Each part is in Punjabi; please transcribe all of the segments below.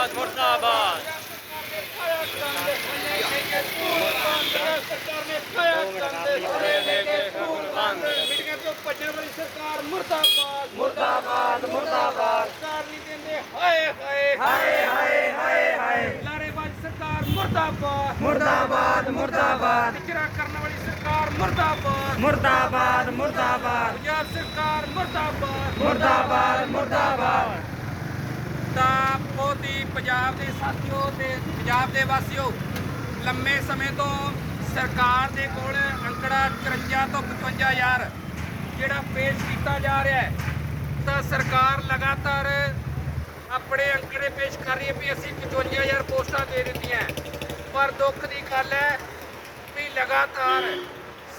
ਮੁਰਦਾਬਾਦ ਮੁਰਦਾਬਾਦ। ਮੀਟਿੰਗਾਂ ਤੋਂ ਭੱਜਣ ਵਾਲੀ ਸਰਕਾਰ ਮੁਰਦਾਬਾਦ ਮੁਰਦਾਬਾਦ। ਮੁਰਦਾਬਾਦ ਸਰਕਾਰ ਨਹੀਂ ਦਿੰਦੇ ਹਾਏ ਹਾਏ ਹਾਏ ਹਾਏ ਹਾਏ ਹਾਏ। ਲਾਰੇਬਾਜ਼ ਸਰਕਾਰ ਮੁਰਦਾਬਾਦ। ਮੁਰਦਾਬਾਦ ਮੁਰਦਾਬਾਦ। ਵਿਚਰਾ ਕਰਨ ਵਾਲੀ ਸਰਕਾਰ ਮੁਰਦਾਬਾਦ। ਮੁਰਦਾਬਾਦ ਮੁਰਦਾਬਾਦ। ਪੰਜਾਬ ਸਰਕਾਰ ਮੁਰਦਾਬਾਦ। ਮੁਰਦਾਬਾਦ ਮੁਰਦਾਬਾਦ। ਤਾਂ ਬਹੁਤ ਹੀ ਪੰਜਾਬ ਦੇ ਸਾਥੀਓ ਤੇ ਪੰਜਾਬ ਦੇ ਵਾਸੀਓ, ਲੰਮੇ ਸਮੇਂ ਤੋਂ ਸਰਕਾਰ ਦੇ ਕੋਲ ਅੰਕੜਾ 53 ਤੋਂ 55000 ਜਿਹੜਾ ਪੇਸ਼ ਕੀਤਾ ਜਾ ਰਿਹਾ ਹੈ, ਤਾਂ ਸਰਕਾਰ ਲਗਾਤਾਰ ਆਪਣੇ ਅੰਕੜੇ ਪੇਸ਼ ਕਰ ਰਹੀ ਹੈ ਵੀ ਅਸੀਂ 55000 ਪੋਸਟਾਂ ਦੇ ਦਿੱਤੀਆਂ ਪਰ ਦੁੱਖ ਦੀ ਗੱਲ ਹੈ ਵੀ ਲਗਾਤਾਰ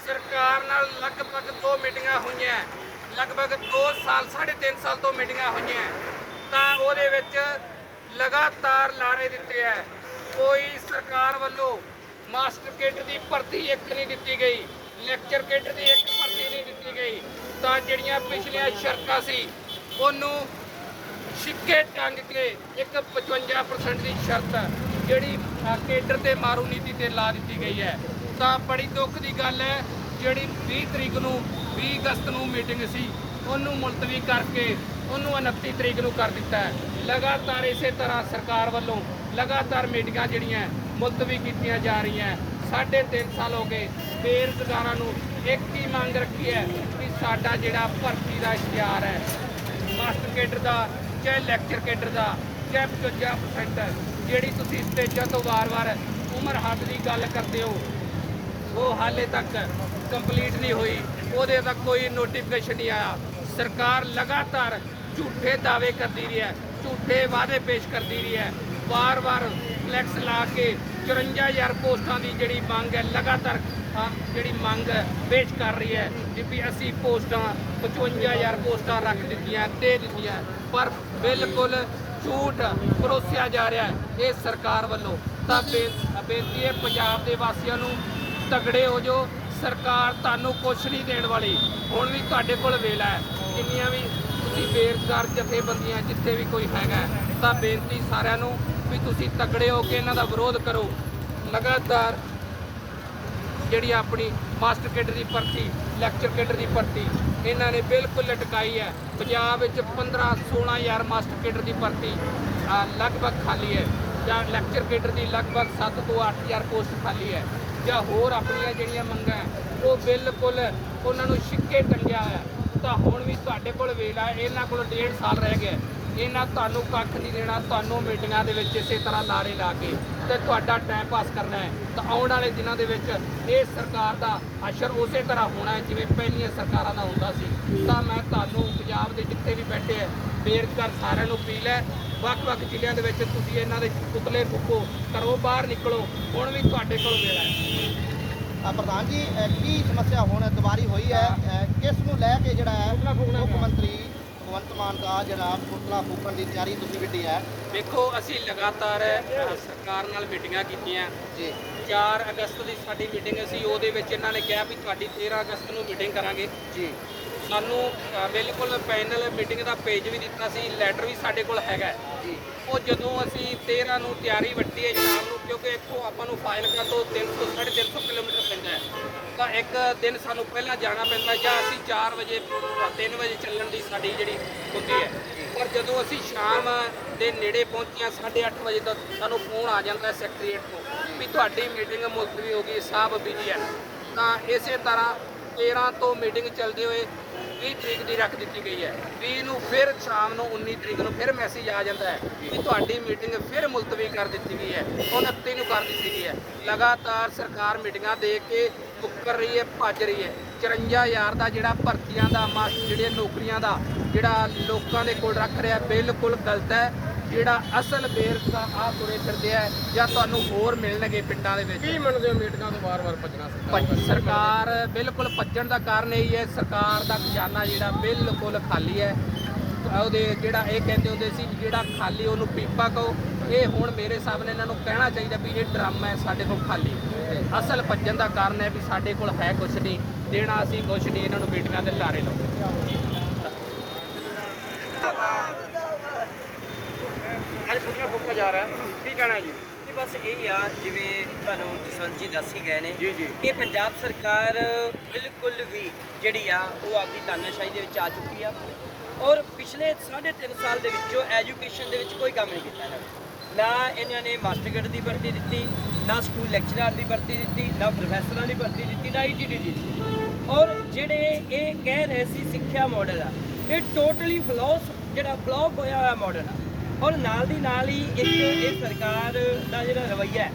ਸਰਕਾਰ ਨਾਲ ਲਗਭਗ ਦੋ ਮੀਟਿੰਗਾਂ ਹੋਈਆਂ ਲਗਭਗ 2 ਸਾਲ 3.5 ਸਾਲ ਤੋਂ ਮੀਟਿੰਗਾਂ ਹੋਈਆਂ ਤਾਂ ਉਹਦੇ ਵਿੱਚ ਲਗਾਤਾਰ ਲਾਰੇ ਦਿੱਤੇ ਹੈ ਕੋਈ ਸਰਕਾਰ ਵੱਲੋਂ ਮਾਸਟਰ ਕੇਡਰ ਦੀ ਭਰਤੀ ਇੱਕ ਨਹੀਂ ਦਿੱਤੀ ਗਈ ਲੈਕਚਰ ਕੇਡਰ ਦੀ ਇੱਕ ਭਰਤੀ ਨਹੀਂ ਦਿੱਤੀ ਗਈ। ਤਾਂ ਜਿਹੜੀਆਂ ਪਿਛਲੀਆਂ ਸ਼ਰਤਾਂ ਸੀ ਉਹਨੂੰ ਸਿੱਕੇ ਟੰਗ ਕੇ ਇੱਕ 55% ਦੀ ਸ਼ਰਤ ਜਿਹੜੀ ਅ, ਕੇਡਰ ਤੇ ਮਾਰੂ ਨੀਤੀ ਤੇ ਲਾ ਦਿੱਤੀ ਗਈ ਹੈ ਤਾਂ ਬੜੀ ਦੁੱਖ ਦੀ ਗੱਲ ਹੈ ਜਿਹੜੀ 20 ਤਰੀਕ ਨੂੰ 20 ਅਗਸਤ ਨੂੰ ਮੀਟਿੰਗ ਸੀ ਉਹਨੂੰ ਮੁਲਤਵੀ ਕਰਕੇ ਉਹਨੂੰ 29 ਤਰੀਕ ਨੂੰ ਕਰ ਦਿੱਤਾ ਹੈ। ਲਗਾਤਾਰ ਇਸੇ ਤਰ੍ਹਾਂ ਸਰਕਾਰ ਵੱਲੋਂ ਲਗਾਤਾਰ ਮੀਟਿੰਗਾਂ ਜਿਹੜੀਆਂ ਮੁਲਤਵੀ ਕੀਤੀਆਂ ਜਾ ਰਹੀਆਂ ਸਾਢੇ ਤਿੰਨ ਸਾਲ ਹੋ ਗਏ, ਬੇਰੁਜ਼ਗਾਰਾਂ ਨੂੰ ਇੱਕ ਹੀ ਮੰਗ ਰੱਖੀ ਹੈ ਕਿ ਸਾਡਾ ਜਿਹੜਾ ਭਰਤੀ ਦਾ ਇਸ਼ਤਿਹਾਰ ਹੈ, ਮਾਸਟਰ ਕੇਡਰ ਦਾ, ਚਾਹੇ ਲੈਕਚਰ ਕੇਡਰ ਦਾ, ਚਾਹੇ 55% ਜਿਹੜੀ ਤੁਸੀਂ ਸਟੇਜਾਂ ਤੋਂ ਵਾਰ-ਵਾਰ ਉਮਰ ਹੱਦ ਦੀ ਗੱਲ ਕਰਦੇ ਹੋ, ਉਹ ਹਾਲੇ ਤੱਕ ਕੰਪਲੀਟ ਨਹੀਂ ਹੋਈ। ਉਹਦੇ ਤੱਕ ਕੋਈ ਨੋਟੀਫਿਕੇਸ਼ਨ ਨਹੀਂ ਆਇਆ। ਸਰਕਾਰ ਲਗਾਤਾਰ ਝੂਠੇ ਦਾਅਵੇ ਕਰਦੀ ਰਹੀ ਹੈ, ਝੂਠੇ ਵਾਅਦੇ ਪੇਸ਼ ਕਰਦੀ ਰਹੀ ਹੈ। ਵਾਰ-ਵਾਰ ਫਲੈਕਸ ਲਾ ਕੇ 54000 ਪੋਸਟਾਂ ਦੀ ਜਿਹੜੀ ਮੰਗ ਹੈ, ਲਗਾਤਾਰ ਜਿਹੜੀ ਮੰਗ ਪੇਸ਼ ਕਰ ਰਹੀ ਹੈ ਕਿ ਵੀ ਅਸੀਂ ਪੋਸਟਾਂ 55000 ਪੋਸਟਾਂ ਰੱਖ ਦਿੱਤੀਆਂ, ਦੇ ਦਿੱਤੀਆਂ। ਪਰ ਬਿਲਕੁਲ ਝੂਠ ਪਰੋਸਿਆ ਜਾ ਰਿਹਾ ਹੈ ਇਹ ਸਰਕਾਰ ਵੱਲੋਂ। ਤਾਂ ਬੇ- ਬੇਨਤੀ ਹੈ ਪੰਜਾਬ ਦੇ ਵਾਸੀਆਂ ਨੂੰ, ਤਗੜੇ ਹੋ ਜਾਓ। ਸਰਕਾਰ ਤੁਹਾਨੂੰ ਕੁਛ ਨਹੀਂ ਦੇਣ ਵਾਲੀ। ਹੁਣ ਵੀ ਤੁਹਾਡੇ ਕੋਲ ਵੇਲਾ ਹੈ। ਜਿੰਨੀਆਂ ਵੀ ਤੁਸੀਂ ਬੇਰੁਜ਼ਗਾਰ ਜਥੇਬੰਦੀਆਂ ਜਿੱਥੇ ਵੀ ਕੋਈ ਹੈਗਾ ਤਾਂ ਬੇਨਤੀ ਸਾਰਿਆਂ ਨੂੰ ਵੀ ਤੁਸੀਂ ਤਗੜੇ ਹੋ ਕੇ ਇਹਨਾਂ ਦਾ ਵਿਰੋਧ ਕਰੋ। ਲਗਾਤਾਰ ਜਿਹੜੀ ਆਪਣੀ ਮਾਸਟਰ ਕੇਡਰ ਦੀ ਭਰਤੀ, ਲੈਕਚਰ ਕੇਡਰ ਦੀ ਭਰਤੀ, ਇਹਨਾਂ ਨੇ ਬਿਲਕੁਲ ਲਟਕਾਈ ਹੈ। ਪੰਜਾਬ ਵਿੱਚ 15 16000 ਮਾਸਟਰ ਕੇਡਰ ਦੀ ਭਰਤੀ ਲਗਭਗ ਖਾਲੀ ਹੈ। ਜਾਂ ਲੈਕਚਰ ਕੇਡਰ ਦੀ ਲਗਭਗ 7 ਤੋਂ 8000 ਪੋਸਟ ਖਾਲੀ ਹੈ। ਜਾਂ ਹੋਰ ਆਪਣੀਆਂ ਜਿਹੜੀਆਂ ਮੰਗਾਂ ਉਹ ਬਿਲਕੁਲ ਉਹਨਾਂ ਨੂੰ ਛਿੱਕੇ ਟੰਗਿਆ ਹੋਇਆ ਤਾਂ ਹੁਣ ਵੀ ਤੁਹਾਡੇ ਕੋਲ ਵੇਲਾ ਇਹਨਾਂ ਕੋਲ ਡੇਢ ਸਾਲ ਰਹਿ ਗਿਆ। ਇਹਨਾਂ ਤੁਹਾਨੂੰ ਕੱਖ ਨਹੀਂ ਦੇਣਾ, ਤੁਹਾਨੂੰ ਮੀਟਿੰਗਾਂ ਦੇ ਵਿੱਚ ਇਸੇ ਤਰ੍ਹਾਂ ਲਾਰੇ ਲਾ ਕੇ ਤੇ ਤੁਹਾਡਾ ਟਾਈਮ ਪਾਸ ਕਰਨਾ ਹੈ। ਤਾਂ ਆਉਣ ਵਾਲੇ ਦਿਨਾਂ ਦੇ ਵਿੱਚ ਇਹ ਸਰਕਾਰ ਦਾ ਅਸਰ ਉਸੇ ਤਰ੍ਹਾਂ ਹੋਣਾ ਹੈ ਜਿਵੇਂ ਪਹਿਲੀਆਂ ਸਰਕਾਰਾਂ ਦਾ ਹੁੰਦਾ ਸੀ। ਤਾਂ ਮੈਂ ਤੁਹਾਨੂੰ ਪੰਜਾਬ ਦੇ ਜਿੱਥੇ ਵੀ ਬੈਠੇ ਹੈ ਬੇਰੁਜ਼ਗਾਰ ਸਾਰਿਆਂ ਨੂੰ ਅਪੀਲ ਹੈ, ਵੱਖ-ਵੱਖ ਜ਼ਿਲ੍ਹਿਆਂ ਦੇ ਵਿੱਚ ਤੁਸੀਂ ਇਹਨਾਂ ਦੇ ਪੁਤਲੇ ਫੁੱਕੋ, ਘਰੋਂ ਬਾਹਰ ਨਿਕਲੋ, ਹੁਣ ਵੀ ਤੁਹਾਡੇ ਕੋਲ ਵੇਲਾ ਹੈ। ਪ੍ਰਧਾਨ ਜੀ ਕੀ ਸਮੱਸਿਆ ਹੁਣ ਦੁਬਾਰੀ ਹੋਈ ਹੈ? ਕਿਸ ਨੂੰ ਲੈ ਕੇ ਜਿਹੜਾ ਹੈ ਮੁੱਖ ਮੰਤਰੀ ਭਗਵੰਤ ਮਾਨ ਦਾ ਜਿਹੜਾ ਪੁਤਲਾ ਫੂਕਣ ਦੀ ਤਿਆਰੀ ਤੁਸੀਂ ਵਿੱਢੀ ਹੈ? ਦੇਖੋ ਅਸੀਂ ਲਗਾਤਾਰ ਸਰਕਾਰ ਨਾਲ ਮੀਟਿੰਗਾਂ ਕੀਤੀਆਂ। ਜੀ। 4 ਅਗਸਤ ਦੀ ਸਾਡੀ ਮੀਟਿੰਗ ਸੀ ਉਹਦੇ ਵਿੱਚ ਇਹਨਾਂ ਨੇ ਕਿਹਾ ਵੀ ਤੁਹਾਡੀ 13 ਅਗਸਤ ਨੂੰ ਮੀਟਿੰਗ ਕਰਾਂਗੇ। ਜੀ। ਸਾਨੂੰ ਬਿਲਕੁਲ ਪੈਨਲ ਮੀਟਿੰਗ ਦਾ ਪੇਜ ਵੀ ਦਿੱਤਾ ਸੀ ਲੈਟਰ ਵੀ ਸਾਡੇ ਕੋਲ ਹੈਗਾ ਉਹ ਜਦੋਂ ਅਸੀਂ 13 ਨੂੰ ਤਿਆਰੀ ਵੱਡੀ ਹੈ ਸ਼ਾਮ ਨੂੰ ਕਿਉਂਕਿ ਇੱਥੋਂ ਆਪਾਂ ਨੂੰ ਫਾਈਲਕਾ ਤੋਂ 300 350 ਕਿਲੋਮੀਟਰ ਪੈਂਦਾ ਹੈ। ਤਾਂ ਇੱਕ ਦਿਨ ਸਾਨੂੰ ਪਹਿਲਾਂ ਜਾਣਾ ਪੈਂਦਾ ਜਾਂ ਅਸੀਂ 4 ਵਜੇ 3 ਵਜੇ ਚੱਲਣ ਦੀ ਸਾਡੀ ਜਿਹੜੀ ਹੁੰਦੀ ਹੈ। ਪਰ ਜਦੋਂ ਅਸੀਂ ਸ਼ਾਮ ਦੇ ਨੇੜੇ ਪਹੁੰਚੀਆਂ 8:30 ਵਜੇ ਤੱਕ ਸਾਨੂੰ ਫੋਨ ਆ ਜਾਂਦਾ ਸੈਕਟਰੀਏਟ ਤੋਂ ਵੀ ਤੁਹਾਡੀ ਮੀਟਿੰਗ ਮੁਲਤਵੀ ਹੋ ਗਈ ਸਾਹਿਬ ਬਿਜ਼ੀ ਹੈ। ਤਾਂ ਇਸੇ ਤਰ੍ਹਾਂ 13 ਤੋਂ ਮੀਟਿੰਗ ਚੱਲਦੇ ਹੋਏ 20 ਤਰੀਕ ਦੀ ਰੱਖ ਦਿੱਤੀ ਗਈ ਹੈ। 20 ਨੂੰ ਫਿਰ ਸ਼ਾਮ ਨੂੰ 19 ਤਰੀਕ ਨੂੰ ਫਿਰ ਮੈਸੇਜ ਆ ਜਾਂਦਾ ਹੈ ਕਿ ਤੁਹਾਡੀ ਮੀਟਿੰਗ ਫਿਰ ਮੁਲਤਵੀ ਕਰ ਦਿੱਤੀ ਗਈ ਹੈ। 29 ਨੂੰ ਕਰ ਦਿੱਤੀ ਗਈ ਹੈ। ਲਗਾਤਾਰ ਸਰਕਾਰ ਮੀਟਿੰਗਾਂ ਦੇ ਕੇ ਮੁੱਕਰ ਰਹੀ ਹੈ, ਭੱਜ ਰਹੀ ਹੈ। 54000 ਦਾ ਜਿਹੜਾ ਭਰਤੀਆਂ ਦਾ, ਮਾਸ ਜਿਹੜੀਆਂ ਨੌਕਰੀਆਂ ਦਾ, ਜਿਹੜਾ ਲੋਕਾਂ ਦੇ ਕੋਲ ਰੱਖ ਰਿਹਾ, ਬਿਲਕੁਲ ਗਲਤ ਹੈ। ਜਿਹੜਾ ਅਸਲ ਬੇਰੁਜ਼ਗਾਰ ਆ ਤੁਰੇ ਫਿਰਦੇ ਆ ਜਾਂ ਤੁਹਾਨੂੰ ਹੋਰ ਮਿਲਣਗੇ ਪਿੰਡਾਂ ਦੇ ਵਿੱਚ? ਕੀ ਮੰਨਦੇ ਹੋ ਮੀਟਿੰਗਾਂ ਤੋਂ ਵਾਰ-ਵਾਰ ਭੱਜਣਾ ਭੱਜ- ਸਰਕਾਰ ਬਿਲਕੁਲ ਭੱਜਣ ਦਾ ਕਾਰਨ ਇਹ ਹੈ ਸਰਕਾਰ ਦਾ ਖਜ਼ਾਨਾ ਜਿਹੜਾ ਬਿਲਕੁਲ ਖਾਲੀ ਹੈ। ਉਹਦੇ ਜਿਹੜਾ ਇਹ ਕਹਿੰਦੇ ਹੁੰਦੇ ਸੀ ਜਿਹੜਾ ਖਾਲੀ ਉਹਨੂੰ ਪੀਪਾ ਕਹੋ। ਇਹ ਹੁਣ ਮੇਰੇ ਨਾਲ ਇਹਨਾਂ ਨੂੰ ਕਹਿਣਾ ਚਾਹੀਦਾ ਵੀ ਇਹ ਡਰਮ ਹੈ ਸਾਡੇ ਕੋਲ ਖਾਲੀ। ਅਸਲ ਭੱਜਣ ਦਾ ਕਾਰਨ ਹੈ ਵੀ ਸਾਡੇ ਕੋਲ ਹੈ ਕੁਛ ਨਹੀਂ। ਦੇਣਾ ਅਸੀਂ ਕੁਛ ਨਹੀਂ ਇਹਨਾਂ ਨੂੰ ਮੀਟਿੰਗਾਂ ਦੇ ਲਾਰੇ ਲਾਉਂਦੇ ਜਾ ਰਿਹਾ। ਕੀ ਕਹਿਣਾ ਜੀ? ਇਹ ਬਸ ਇਹ ਆ ਜਿਵੇਂ ਤੁਹਾਨੂੰ ਜਸਵੰਤ ਜੀ ਦੱਸ ਹੀ ਗਏ ਨੇ ਜੀ, ਜੀ। ਕਿ ਪੰਜਾਬ ਸਰਕਾਰ ਬਿਲਕੁਲ ਵੀ ਜਿਹੜੀ ਆ ਉਹ ਆਪਦੀ ਤਾਨਾਸ਼ਾਹੀ ਦੇ ਵਿੱਚ ਆ ਚੁੱਕੀ ਆ। ਔਰ ਪਿਛਲੇ 3.5 ਸਾਲ ਦੇ ਵਿੱਚੋਂ ਐਜੂਕੇਸ਼ਨ ਦੇ ਵਿੱਚ ਕੋਈ ਕੰਮ ਨਹੀਂ ਕੀਤਾ ਇਹਨਾਂ ਨੇ ਨਾ ਇਹਨਾਂ ਨੇ ਮਾਸਟਰਗੇਟ ਦੀ ਭਰਤੀ ਦਿੱਤੀ ਨਾ ਸਕੂਲ ਲੈਕਚਰਰ ਦੀ ਭਰਤੀ ਦਿੱਤੀ ਨਾ ਪ੍ਰੋਫੈਸਰਾਂ ਦੀ ਭਰਤੀ ਦਿੱਤੀ ਨਾ ਈਟੀਡੀ ਦੀ ਔਰ ਜਿਹੜੇ ਇਹ ਕਹਿ ਰਹੇ ਸੀ ਸਿੱਖਿਆ ਮਾਡਲ ਆ ਇਹ ਟੋਟਲੀ ਫਲॉस ਜਿਹੜਾ ਫਲॉप ਹੋਇਆ ਹੋਇਆ ਮਾਡਲ ਆ। ਔਰ ਨਾਲ ਦੀ ਨਾਲ ਹੀ ਇੱਕ ਇਹ ਸਰਕਾਰ ਦਾ ਜਿਹੜਾ ਰਵੱਈਆ ਹੈ,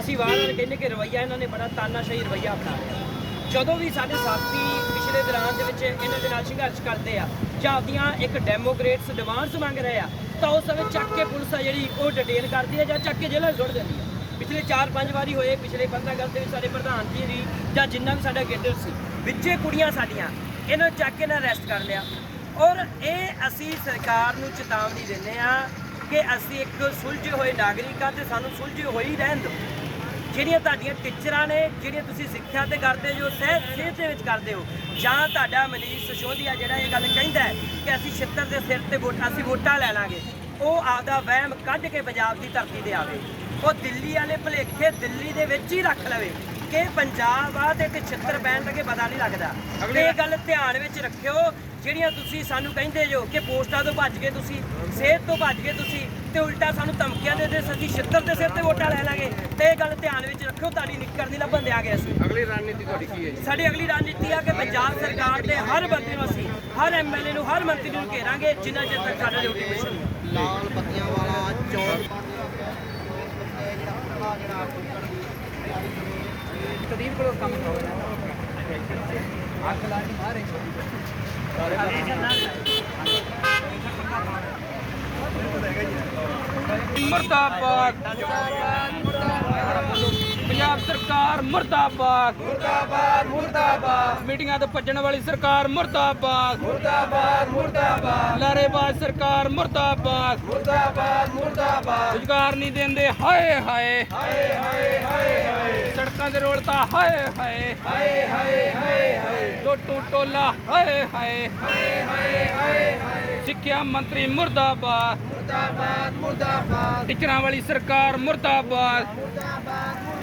ਅਸੀਂ ਵਾਰ-ਵਾਰ ਕਹਿੰਦੇ ਕਿ ਰਵੱਈਆ ਇਹਨਾਂ ਨੇ ਬੜਾ ਤਾਨਾਸ਼ਾਹੀ ਰਵੱਈਆ ਅਪਣਾ ਲਿਆ। ਜਦੋਂ ਵੀ ਸਾਡੇ ਸਾਥੀ ਪਿਛਲੇ ਦੌਰਾਨ ਦੇ ਵਿੱਚ ਇਹਨਾਂ ਦੇ ਨਾਲ ਸੰਘਰਸ਼ ਕਰਦੇ ਆ ਜਾਂ ਆਪਦੀਆਂ ਇੱਕ ਡੈਮੋਕ੍ਰੇਟਸ ਡਿਮਾਂਡਸ ਮੰਗ ਰਹੇ ਆ, ਤਾਂ ਉਸ ਸਮੇਂ ਚੱਕ ਕੇ ਪੁਲਿਸ ਆ ਜਿਹੜੀ, ਉਹ ਡਿਟੇਨ ਕਰਦੀ ਹੈ ਜਾਂ ਚੱਕ ਕੇ ਜੇਲ੍ਹਾਂ ਸੁੱਟ ਦਿੰਦੀ ਹੈ ਪਿਛਲੇ 4-5 ਵਾਰੀ ਹੋਏ, ਪਿਛਲੇ 15 ਅਗਸਤ ਦੇ ਵਿੱਚ ਸਾਡੇ ਪ੍ਰਧਾਨ ਜੀ ਦੀ ਜਾਂ ਜਿੰਨਾ ਵੀ ਸਾਡਾ ਗੇਡਰ ਸੀ, ਵਿੱਚੇ ਕੁੜੀਆਂ ਸਾਡੀਆਂ, ਇਹਨਾਂ ਨੂੰ ਚੱਕ ਕੇ ਨਾ ਅਰੈਸਟ ਕਰ ਲਿਆ। ਔਰ ਇਹ ਅਸੀਂ ਸਰਕਾਰ ਨੂੰ ਚੇਤਾਵਨੀ ਦਿੰਦੇ ਆ ਕਿ ਅਸੀਂ ਇੱਕ ਸੁਲਝੇ ਹੋਏ ਨਾਗਰਿਕਾਂ ਤੇ ਸਾਨੂੰ ਸੁਲਝੇ ਹੋਏ ਹੀ ਰਹਿਣ ਦਿਓ। ਜਿਹੜੀਆਂ ਤੁਹਾਡੀਆਂ ਟੀਚਰਾਂ ਨੇ ਜਿਹੜੀਆਂ ਤੁਸੀਂ ਸਿੱਖਿਆ ਤੇ ਕਰਦੇ ਜੋ ਸਿਹਤ ਸਿਹਤ ਦੇ ਵਿੱਚ ਕਰਦੇ ਹੋ ਜਾਂ ਤੁਹਾਡਾ ਮਨੀਸ਼ ਸਿਸੋਦੀਆ ਜਿਹੜਾ ਇਹ ਗੱਲ ਕਹਿੰਦਾ ਕਿ ਅਸੀਂ ਛਿੱਤਰ ਦੇ ਸਿਰ ਤੇ ਵੋਟਾਂ ਅਸੀਂ ਵੋਟਾਂ ਲੈ ਲਾਂਗੇ ਉਹ ਆਪਦਾ ਵਹਿਮ ਕੱਢ ਕੇ ਪੰਜਾਬ ਦੀ ਧਰਤੀ ਤੇ ਆਵੇ। ਉਹ ਦਿੱਲੀ ਵਾਲੇ ਭਲੇਖੇ ਦਿੱਲੀ ਦੇ ਵਿੱਚ ਹੀ ਰੱਖ ਲਵੇ ਕਿ ਪੰਜਾਬ ਆ ਤੇ ਛਿੱਤਰ ਪੈਣ ਲੱਗੇ ਪਤਾ ਨਹੀਂ ਲੱਗਦਾ। ਇਹ ਗੱਲ ਧਿਆਨ ਵਿੱਚ ਰੱਖਿਓ ਜਿਹੜੀਆਂ ਤੁਸੀਂ ਸਾਨੂੰ ਕਹਿੰਦੇ ਜੋ ਕਿ ਪੋਸਟਾਂ ਤੋਂ ਭੱਜ ਕੇ ਤੁਸੀਂ ਸਿਹਤ ਤੋਂ ਭੱਜ ਕੇ ਤੁਸੀਂ ਤੇ ਉਲਟਾ ਸਾਨੂੰ ਧਮਕੀਆਂ ਦੇ ਦੇ ਅਸੀਂ ਛਿੱਤਰ ਦੇ ਸਿਰ ਤੇ ਵੋਟਾਂ ਲੈ ਲਾਂਗੇ। ਤੇ ਇਹ ਗੱਲ ਧਿਆਨ ਵਿੱਚ ਰੱਖਿਓ ਤੁਹਾਡੀ ਨਿੱਕਰ ਦੀ ਲੱਭਣ ਦਿਆ ਗਿਆ ਸੀ। ਅਗਲੀ ਰਣਨੀਤੀ ਤੁਹਾਡੀ ਕੀ ਹੈ ਜੀ? ਸਾਡੀ ਅਗਲੀ ਰਣਨੀਤੀ ਆ ਕਿ ਪੰਜਾਬ ਸਰਕਾਰ ਦੇ ਹਰ ਬੰਦੇ ਨੂੰ ਅਸੀਂ ਹਰ ਐਮਐਲਏ ਨੂੰ ਹਰ ਮੰਤਰੀ ਨੂੰ ਘੇਰਾਂਗੇ ਜਿੰਨਾ ਚਿਰ ਤੱਕ ਸਾਡਾ ਡਿਊਟੀ ਮਿਸ਼ਨ ਲਾਲ ਬੱਤੀਆਂ ਵਾਲਾ ਚੌਕ ਤਦੀਰ ਕੋਲ ਕੰਮ ਕਰੋ। ਅੱਗ ਲਾਣੀ ਮਾਰੇ ਮਰਦਾਬਾਦ। ਪੰਜਾਬ ਸਰਕਾਰ ਮਰਦਾਬਾਦ। ਮੁਰਦਾਬਾਦ ਮੁਰਦਾਬਾਦ। ਮੀਟਿੰਗਾਂ ਤੋਂ ਭੱਜਣ ਵਾਲੀ ਸਰਕਾਰ ਮਰਦਾਬਾਦ। ਮੁਰਦਾਬਾਦ ਮੁਰਦਾਬਾਦ। ਲਾਰੇਬਾਜ਼ ਸਰਕਾਰ ਮਰਦਾਬਾਦ। ਮੁਰਦਾਬਾਦ ਮੁਰਦਾਬਾਦ। ਰੁਜ਼ਗਾਰ ਨਹੀਂ ਦਿੰਦੇ ਹਾਏ ਹਾਏ। ਹਾਏ ਹਾਏ ਹਾਏ ਸੜਕਾਂ ਦੇ ਰੋਲ ਤਾਂ ਹਾਏ ਹਾਏ। ਹਾਏ ਹਾਏ ਹਾਏ ਟੋਟੂ ਟੋਲਾ ਹਾਏ। ਹਾਏ ਹਾਏ ਹਾਏ ਹਾਏ। ਸਿੱਖਿਆ ਮੰਤਰੀ ਮੁਰਦਾਬਾਦ। ਮੁਰਦਾਬਾਦ ਮੁਰਦਾਬਾਦ। ਟੀਚਰਾਂ ਵਾਲੀ ਸਰਕਾਰ ਮੁਰਦਾਬਾਦ। ਮੁਰਦਾਬਾਦ।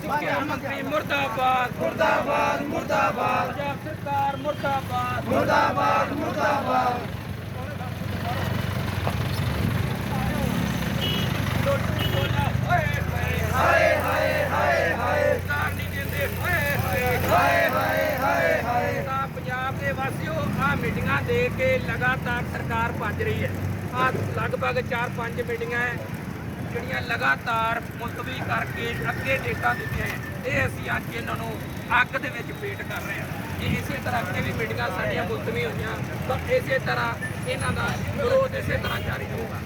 ਸਿੱਖਿਆ ਮੰਤਰੀ ਮੁਰਦਾਬਾਦ ਮੁਰਦਾਬਾਦ ਮੁਰਦਾਬਾਦ ਪੰਜਾਬ ਸਰਕਾਰ ਮੁਰਦਾਬਾਦ ਮੁਰਦਾਬਾਦ ਮੁਰਦਾਬਾਦ ਹਾਏ ਹਾਏ ਹਾਏ ਹਾਏ ਸਰਕਾਰ ਨਹੀਂ ਦਿੰਦੇ ਹਾਏ ਹਾਏ ਹਾਏ ਹਾਏ ਹਾਏ ਹਾਏ ਤਾਂ ਪੰਜਾਬ ਦੇ ਵਾਸੀਓ ਆ ਮੀਟਿੰਗਾਂ ਦੇ ਕੇ ਲਗਾਤਾਰ ਸਰਕਾਰ ਭੱਜ ਰਹੀ ਹੈ ਆ ਲਗਭਗ 4-5 ਮੀਟਿੰਗਾਂ ਹੈ ਜਿਹੜੀਆਂ ਲਗਾਤਾਰ ਮੁਲਤਵੀ ਕਰਕੇ ਅੱਗੇ ਡੇਟਾ ਦਿੱਤੀਆਂ ਹੈ ਇਹ ਅਸੀਂ ਅੱਜ ਇਹਨਾਂ ਨੂੰ ਅੱਗ ਦੇ ਵਿੱਚ ਪੇਟ ਕਰ ਰਹੇ ਹਾਂ। ਇਹ ਇਸੇ ਤਰ੍ਹਾਂ ਅੱਗੇ ਵੀ ਮੀਟਿੰਗਾਂ ਸਾਡੀਆਂ ਮੁਲਤਵੀ ਹੋਈਆਂ ਤਾਂ ਇਸੇ ਤਰ੍ਹਾਂ ਇਹਨਾਂ ਦਾ ਵਿਰੋਧ ਇਸੇ ਤਰ੍ਹਾਂ ਜਾਰੀ ਰਹੂਗਾ।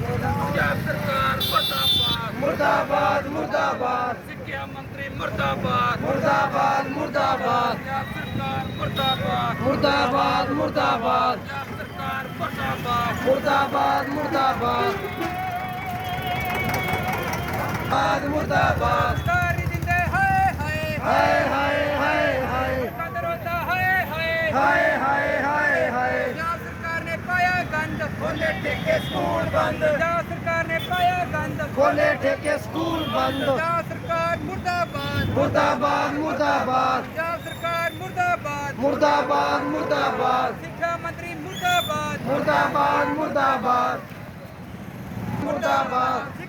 ਪੰਜਾਬ ਸਰਕਾਰ ਮੁਰਦਾਬਾਦ। ਮੁਰਦਾਬਾਦ ਮੁਰਦਾਬਾਦ। ਸਿੱਖਿਆ ਮੰਤਰੀ ਮੁਰਦਾਬਾਦ। ਮੁਰਦਾਬਾਦ ਮੁਰਦਾਬਾਦ। ਪੰਜਾਬ ਸਰਕਾਰ ਮੁਰਦਾਬਾਦ। ਮੁਰਦਾਬਾਦ ਮੁਰਦਾਬਾਦ। ਪੰਜਾਬ ਸਰਕਾਰ ਮੁਰਦਾਬਾਦ। ਮੁਰਦਾਬਾਦ ਮੁਰਦਾਬਾਦ। ਬਾਦ ਮੁਰਦਾਬਾਦ। ਸਰਕਾਰ ਨਹੀਂ ਦਿੰਦੇ ਹਾਏ ਹਾਏ ਹਾਏ ਹਾਏ। ਹਾਏ ਹਾਏ ਕਦਰੋਂ ਦਾ ਹਾਏ ਹਾਏ ਹਾਏ ਹਾਏ। ਹਾਏ ਹਾਏ ਪੰਜਾਬ ਸਰਕਾਰ ਨੇ ਪਾਇਆ ਗੰਦ। ਖੋਲੇ ਠੇਕੇ ਸਕੂਲ ਬੰਦ। ਪੰਜਾਬ ਸਰਕਾਰ ਨੇ ਪਾਇਆ ਗੰਦ। ਖੋਲੇ ਠੇਕੇ ਸਕੂਲ ਬੰਦ। ਪੰਜਾਬ ਸਰਕਾਰ ਮੁਰਦਾਬਾਦ। ਮੁਰਦਾਬਾਦ ਮੁਰਦਾਬਾਦ। ਪੰਜਾਬ ਸਰਕਾਰ ਮੁਰਦਾਬਾਦ। ਮੁਰਦਾਬਾਦ ਮੁਰਦਾਬਾਦ। ਸਿੱਖਿਆ ਮੰਤਰੀ ਮੁਰਦਾਬਾਦ। ਮੁਰਦਾਬਾਦ ਮੁਰਦਾਬਾਦ। ਮੁਰਦਾਬਾਦ।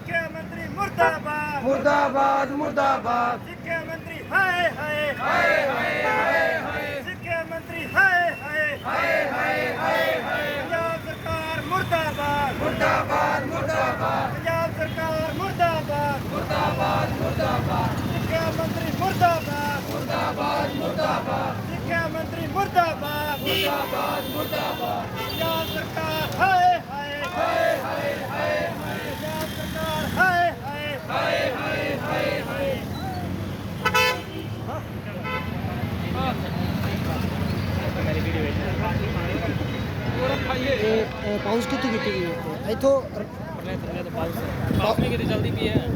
ਮੁਰਦਾਬਾਦ। ਮੁਰਦਾਬਾਦ ਮੁਰਦਾਬਾਦ। ਸਿੱਖਿਆ ਮੰਤਰੀ ਹਾਏ ਹਾਏ ਹਾਏ। ਹਾਏ ਹਾਏ ਸਿੱਖਿਆ ਮੰਤਰੀ ਹਾਏ। ਹਾਏ ਹਾਏ ਹਾਏ ਹਾਏ। ਪੰਜਾਬ ਸਰਕਾਰ ਮੁਰਦਾਬਾਦ। ਮੁਰਦਾਬਾਦ ਮੁਰਦਾਬਾਦ। ਪੰਜਾਬ ਸਰਕਾਰ ਮੁਰਦਾਬਾਦ। ਮੁਰਦਾਬਾਦ ਮੁਰਦਾਬਾਦ। ਸਿੱਖਿਆ ਮੰਤਰੀ ਮੁਰਦਾਬਾਦ। ਮੁਰਦਾਬਾਦ ਮੁਰਦਾਬਾਦ। ਸਿੱਖਿਆ ਮੰਤਰੀ ਮੁਰਦਾਬਾਦ। ਮੁਰਦਾਬਾਦ ਮੁਰਦਾਬਾਦ। ਪੰਜਾਬ ਸਰਕਾਰ ਹਾਏ ਹਾਏ ਹਾਏ ਹਾਏ ਹਾਏ ਪੰਜਾਬ ਸਰਕਾਰ ਹਾਏ ਹਾਏ ਹਾਏ ਇਹ ਪਾਉਂਸ ਕਿੱਥੋਂ ਕੀਤੀ ਗਈ ਹੈ ਇੱਥੋਂ? ਕਾਫੀ ਕਿਤੇ ਜਲਦੀ ਪਈ ਹੈ?